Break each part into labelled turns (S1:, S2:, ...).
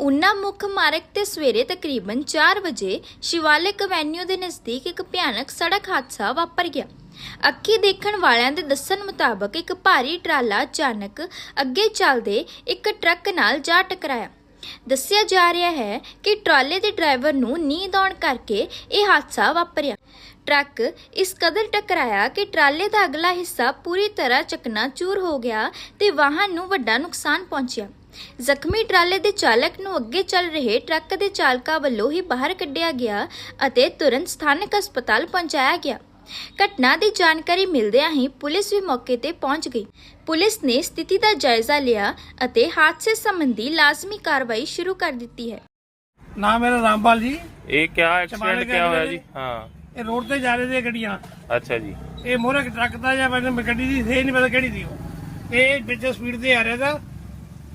S1: ਉਨਾ ਮੁੱਖ ਮਾਰਗ ਤੇ ਸਵੇਰੇ ਤਕਰੀਬਨ 4 ਵਜੇ ਸ਼ਿਵਾਲਿਕ ਐਵੈਨਿਊ ਦੇ ਨਜ਼ਦੀਕ ਇੱਕ ਭਿਆਨਕ ਸੜਕ ਹਾਦਸਾ ਵਾਪਰ ਗਿਆ। ਅੱਖੀ ਦੇਖਣ ਵਾਲਿਆਂ ਦੇ ਦੱਸਣ ਮੁਤਾਬਕ ਇੱਕ ਭਾਰੀ ਟਰਾਲਾ ਅਚਾਨਕ ਅੱਗੇ ਚੱਲਦੇ ਇੱਕ ਟਰੱਕ ਨਾਲ ਜਾ ਟਕਰਾਇਆ। ਦੱਸਿਆ ਜਾ ਰਿਹਾ ਹੈ ਕਿ ਟਰਾਲੇ ਦੇ ਡਰਾਈਵਰ ਨੂੰ ਨੀਂਦ ਆਉਣ ਕਰਕੇ ਇਹ ਹਾਦਸਾ ਵਾਪਰਿਆ। ਟਰੱਕ ਇਸ ਕਦਰ ਟਕਰਾਇਆ ਕਿ ਟਰਾਲੇ ਦਾ ਅਗਲਾ ਹਿੱਸਾ ਪੂਰੀ ਤਰ੍ਹਾਂ ਚਕਨਾਚੂਰ ਹੋ ਗਿਆ ਤੇ ਵਾਹਨ ਨੂੰ ਵੱਡਾ ਨੁਕਸਾਨ ਪਹੁੰਚਿਆ। ਜ਼ਖਮੀ ਟਰਾਲੇ ਦੇ ਚਾਲਕ ਨੂੰ ਅੱਗੇ ਚੱਲ ਰਹੇ ਟਰੱਕ ਦੇ ਚਾਲਕਾਂ ਵੱਲੋਂ ਹੀ ਬਾਹਰ ਕੱਢਿਆ ਗਿਆ ਅਤੇ ਤੁਰੰਤ ਸਥਾਨਕ ਹਸਪਤਾਲ ਪਹੁੰਚਾਇਆ ਗਿਆ। ਘਟਨਾ ਦੀ ਜਾਣਕਾਰੀ ਮਿਲਦਿਆਂ ਹੀ ਪੁਲਿਸ ਵੀ ਮੌਕੇ ਤੇ ਪਹੁੰਚ ਗਈ। ਪੁਲਿਸ ਨੇ ਸਥਿਤੀ ਦਾ ਜਾਇਜ਼ਾ ਲਿਆ ਅਤੇ ਹਾਦਸੇ ਸੰਬੰਧੀ ਲਾਜ਼ਮੀ ਕਾਰਵਾਈ ਸ਼ੁਰੂ ਕਰ ਦਿੱਤੀ ਹੈ।
S2: ਨਾਮ ਮੇਰਾ ਰਾਮਪਾਲ ਜੀ।
S3: ਇਹ ਕਿਆ ਐਕਸੀਡੈਂਟ ਕਿਆ ਹੋਇਆ ਜੀ? ਹਾਂ।
S2: ਇਹ ਰੋਡ ਤੇ ਜਾ ਰਹੇ ਸੀ ਗੱਡੀਆਂ।
S3: ਅੱਛਾ ਜੀ।
S2: ਇਹ ਮੋਰੇ ਟਰੱਕ ਦਾ ਜਾਂ ਮੈਨੂੰ ਗੱਡੀ ਦੀ ਸੇ ਨਹੀਂ ਪਤਾ ਕਿਹੜੀ ਸੀ ਉਹ। ਇਹ ਵਿੱਚ ਸਪੀਡ ਤੇ ਆ ਰਿਹਾ ਤਾਂ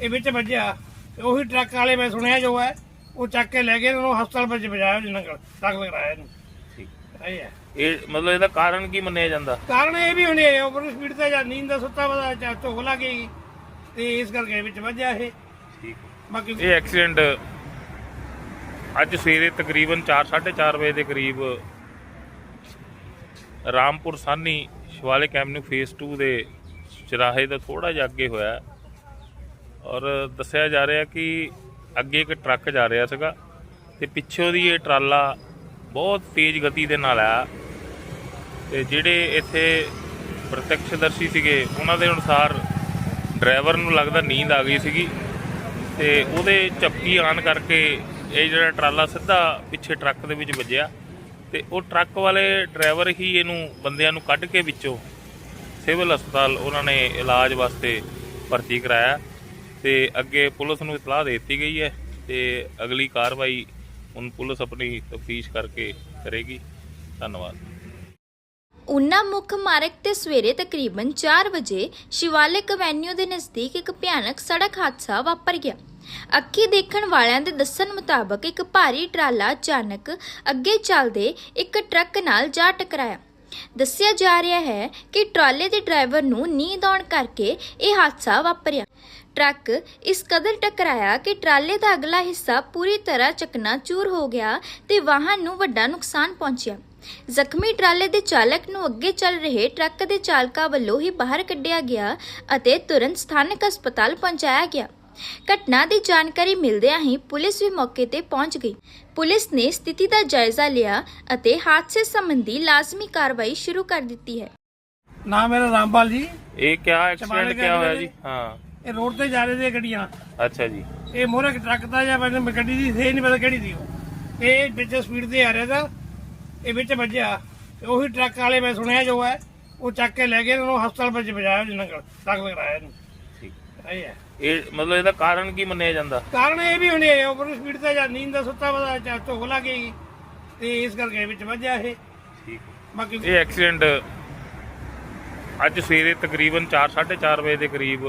S2: ਇਹ ਵਿੱਚ ਵੱਜਿਆ। ਤੇ ਉਹੀ ਟਰੱਕ ਵਾਲੇ ਮੈਂ ਸੁਣਿਆ ਜੋ ਹੈ ਉਹ ਚੱਕ ਕੇ ਲੈ ਗਏ ਉਹਨੂੰ ਹਸਪਤਾਲ ਵਿੱਚ ਪਹੁੰਚਾਇਆ ਜਿੰਨਾਂ ਕੋਲ ਦਾਖਲ ਕਰਾਇਆ ਇਹਨੂੰ।
S3: ਠੀਕ।
S2: ਇਹ ਹੈ।
S3: ਇਹ ਮਤਲਬ ਇਹਦਾ ਕਾਰਨ ਕੀ ਮੰਨਿਆ ਜਾਂਦਾ?
S2: ਕਾਰਨ ਇਹ ਵੀ ਹੁਣੇ ਓਵਰ ਸਪੀਡ ਤੇ ਜਾਂ ਨੀਂਦ ਦਾ ਸੁੱਤਾ ਪਤਾ ਜਾਂ ਧੁੱਖ ਲੱਗ ਗਈ। ਤੇ ਇਸ ਕਰਕੇ ਵਿੱਚ ਵੱਜਿਆ ਇਹ।
S3: ਠੀਕ।
S2: ਬਾਕੀ
S3: ਇਹ ਐਕਸੀਡੈਂਟ ਅੱਜ ਸਵੇਰੇ ਤਕਰੀਬਨ 4:30 ਵਜੇ ਦੇ ਕਰੀਬ ਰਾਮਪੁਰ ਸਾਨੀ ਸ਼ਿਵਾਲਿਕ ਐਵਨਿਊ ਫੇਸ 2 ਦੇ ਚਰਾਹੇ ਦਾ ਥੋੜਾ ਜਿਹਾ ਅੱਗੇ ਹੋਇਆ। ਹੈ। ਔਰ ਦੱਸਿਆ ਜਾ ਰਿਹਾ ਕਿ ਅੱਗੇ ਇੱਕ ਟਰੱਕ ਜਾ ਰਿਹਾ ਸੀਗਾ ਤੇ ਪਿੱਛੋਂ ਦੀ ਇਹ ਟਰਾਲਾ ਬਹੁਤ ਤੇਜ਼ ਗਤੀ ਦੇ ਨਾਲ ਆਇਆ ਤੇ ਜਿਹੜੇ ਇੱਥੇ ਪ੍ਰਤੱਖਦਰਸ਼ੀ ਸੀਗੇ, ਉਹਨਾਂ ਦੇ ਅਨੁਸਾਰ ਡਰਾਈਵਰ ਨੂੰ ਲੱਗਦਾ ਨੀਂਦ ਆ ਗਈ ਸੀਗੀ ਤੇ ਉਹਦੇ ਝਪਕੀ ਆਣ ਕਰਕੇ ਇਹ ਜਿਹੜਾ ਟਰਾਲਾ ਸਿੱਧਾ ਪਿੱਛੇ ਟਰੱਕ ਦੇ ਵਿੱਚ ਵੱਜਿਆ ਤੇ ਉਹ ਟਰੱਕ ਵਾਲੇ ਡਰਾਈਵਰ ਹੀ ਇਹਨੂੰ ਬੰਦਿਆਂ ਨੂੰ ਕੱਢ ਕੇ ਵਿੱਚੋਂ ਸਿਵਲ ਹਸਪਤਾਲ ਉਹਨਾਂ ਨੇ ਇਲਾਜ ਵਾਸਤੇ ਭਰਤੀ ਕਰਾਇਆ। ਤੇ ਅੱਗੇ ਪੁਲਿਸ ਨੂੰ ਇਤਲਾਹ ਦੇ ਦਿੱਤੀ ਗਈ ਹੈ ਤੇ ਅਗਲੀ ਕਾਰਵਾਈ ਹੁਣ ਪੁਲਿਸ ਆਪਣੀ ਤਫਤੀਸ਼ ਕਰਕੇ ਕਰੇਗੀ। ਧੰਨਵਾਦ।
S1: ਉਨਾ ਮੁੱਖ ਮਾਰਗ ਤੇ ਸਵੇਰੇ ਤਕਰੀਬਨ 4 ਵਜੇ ਸ਼ਿਵਾਲਿਕ ਐਵੈਨਿਊ ਦੇ ਨਜ਼ਦੀਕ ਇੱਕ ਭਿਆਨਕ ਸੜਕ ਹਾਦਸਾ ਵਾਪਰ ਗਿਆ। ਅੱਖੀ ਦੇਖਣ ਵਾਲਿਆਂ ਦੇ ਦੱਸਣ ਮੁਤਾਬਕ ਇੱਕ ਭਾਰੀ ਟਰਾਲਾ ਅਚਾਨਕ ਅੱਗੇ ਚੱਲਦੇ ਇੱਕ ਟਰੱਕ ਨਾਲ ਜਾ ਟਕਰਾਇਆ। ਦੱਸਿਆ ਜਾ ਰਿਹਾ ਹੈ ਕਿ ਟਰਾਲੇ ਦੇ ਡਰਾਈਵਰ ਨੂੰ ਨੀਂਦ ਆਉਣ ਕਰਕੇ ਇਹ ਹਾਦਸਾ ਵਾਪਰਿਆ। ਟਰੱਕ ਇਸ ਕਦਰ ਟਕਰਾਇਆ ਕਿ ਟਰਾਲੇ ਦਾ ਅਗਲਾ ਹਿੱਸਾ ਪੂਰੀ ਤਰ੍ਹਾਂ ਚਕਨਾਚੂਰ ਹੋ ਗਿਆ ਤੇ ਵਾਹਨ ਨੂੰ ਵੱਡਾ ਨੁਕਸਾਨ ਪਹੁੰਚਿਆ। ਜ਼ਖਮੀ ਟਰਾਲੇ ਦੇ ਚਾਲਕ ਨੂੰ ਅੱਗੇ ਚੱਲ ਰਹੇ ਟਰੱਕ ਦੇ ਚਾਲਕਾਂ ਵੱਲੋਂ ਹੀ ਬਾਹਰ ਕੱਢਿਆ ਗਿਆ ਅਤੇ ਤੁਰੰਤ ਸਥਾਨਕ ਹਸਪਤਾਲ ਪਹੁੰਚਾਇਆ ਗਿਆ। ਘਟਨਾ ਦੀ ਜਾਣਕਾਰੀ ਮਿਲਦਿਆਂ ਹੀ ਪੁਲਿਸ ਵੀ ਮੌਕੇ ਤੇ ਪਹੁੰਚ ਗਈ। ਪੁਲਿਸ ਨੇ ਸਥਿਤੀ ਦਾ ਜਾਇਜ਼ਾ ਲਿਆ ਅਤੇ ਹਾਦਸੇ ਸੰਬੰਧੀ ਲਾਜ਼ਮੀ ਕਾਰਵਾਈ ਸ਼ੁਰੂ ਕਰ ਦਿੱਤੀ ਹੈ।
S2: ਨਾਮ ਮੇਰਾ ਰਾਮਪਾਲ ਜੀ।
S3: ਇਹ ਕਿਆ ਐਕਸੀਡੈਂਟ ਕਿਆ ਹੋਇਆ ਜੀ? ਹਾਂ।
S2: ਇਹ ਰੋਡ ਤੇ ਜਾ ਰਹੇ ਸੀ ਗੱਡੀਆਂ।
S3: ਅੱਛਾ ਜੀ।
S2: ਇਹ ਮੋਰੇ ਟਰੱਕ ਦਾ ਜਾਂ ਮੈਨੂੰ ਗੱਡੀ ਦੀ ਸੇ ਨਹੀਂ ਪਤਾ ਕਿਹੜੀ ਸੀ ਉਹ। ਇਹ ਵਿੱਚ ਸਪੀਡ ਤੇ ਆ ਰਿਹਾ ਤਾਂ ਇਹ ਵਿੱਚ ਵੱਜਿਆ। ਤੇ ਉਹੀ ਟਰੱਕ ਵਾਲੇ ਮੈਂ ਸੁਣਿਆ ਜੋ ਹੈ ਉਹ ਚੱਕ ਕੇ ਲੈ ਗਏ ਉਹਨੂੰ ਹਸਪਤਾਲ ਵਿੱਚ ਪਹੁੰਚਾਇਆ ਜਿੰਨਾਂ ਕੋਲ ਦਾਖਲ ਕਰਾਇਆ ਇਹਨੂੰ।
S3: ਠੀਕ।
S2: ਇਹ ਹੈ।
S3: ਇਹ ਮਤਲਬ ਇਹਦਾ ਕਾਰਨ ਕੀ ਮੰਨਿਆ ਜਾਂਦਾ?
S2: ਕਾਰਨ ਇਹ ਵੀ ਹੁਣੇ ਓਵਰ ਸਪੀਡ ਤੇ ਜਾਂ ਨੀਂਦ ਦਾ ਸੁੱਤਾ ਪਤਾ ਜਾਂ ਧੁੱਖ ਲੱਗ ਗਈ ਤੇ ਇਸ ਕਰਕੇ ਵਿੱਚ ਵੱਜਿਆ ਇਹ।
S3: ਠੀਕ।
S2: ਬਾਕੀ
S3: ਇਹ ਐਕਸੀਡੈਂਟ ਅੱਜ ਸਵੇਰੇ ਤਕਰੀਬਨ 4:30 ਵਜੇ ਦੇ ਕਰੀਬ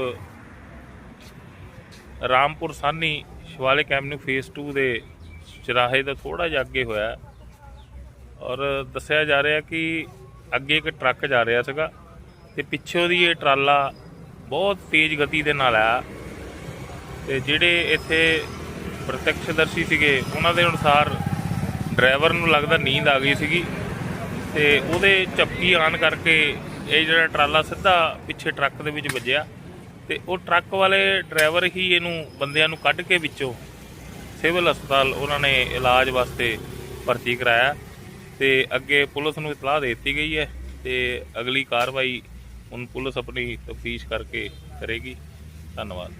S3: ਰਾਮਪੁਰ ਸਾਨੀ ਸ਼ਿਵਾਲਿਕ ਐਵਨਿਊ ਫੇਸ 2 ਦੇ ਚਰਾਹੇ ਦਾ ਥੋੜਾ ਜਿਹਾ ਅੱਗੇ ਹੋਇਆ ਔਰ ਦੱਸਿਆ ਜਾ ਰਿਹਾ ਕਿ ਅੱਗੇ ਇੱਕ ਟਰੱਕ ਜਾ ਰਿਹਾ ਸੀਗਾ ਤੇ ਪਿੱਛੋਂ ਦੀ ਇਹ ਟਰਾਲਾ ਬਹੁਤ ਤੇਜ਼ ਗਤੀ ਦੇ ਨਾਲ ਆਇਆ ਤੇ ਜਿਹੜੇ ਇੱਥੇ ਪ੍ਰਤੱਖਦਰਸ਼ੀ ਸੀਗੇ, ਉਹਨਾਂ ਦੇ ਅਨੁਸਾਰ ਡਰਾਈਵਰ ਨੂੰ ਲੱਗਦਾ ਨੀਂਦ ਆ ਗਈ ਸੀਗੀ ਤੇ ਉਹਦੇ ਝਪਕੀ ਆਣ ਕਰਕੇ ਇਹ ਜਿਹੜਾ ਟਰਾਲਾ ਸਿੱਧਾ ਪਿੱਛੇ ਟਰੱਕ ਦੇ ਵਿੱਚ ਵੱਜਿਆ। ਤੇ ਉਹ ਟਰੱਕ ਵਾਲੇ ਡਰਾਈਵਰ ਹੀ ਇਹਨੂੰ ਬੰਦਿਆਂ ਨੂੰ ਕੱਢ ਕੇ ਵਿੱਚੋਂ ਸਿਵਲ ਹਸਪਤਾਲ ਉਹਨਾਂ ਨੇ ਇਲਾਜ ਵਾਸਤੇ ਭਰਤੀ ਕਰਾਇਆ ਤੇ ਅੱਗੇ ਪੁਲਿਸ ਨੂੰ ਇਤਲਾਹ ਦੇ ਦਿੱਤੀ ਗਈ ਹੈ ਤੇ ਅਗਲੀ ਕਾਰਵਾਈ ਹੁਣ ਪੁਲਿਸ ਆਪਣੀ ਤਫਤੀਸ਼ ਕਰਕੇ ਕਰੇਗੀ। ਧੰਨਵਾਦ।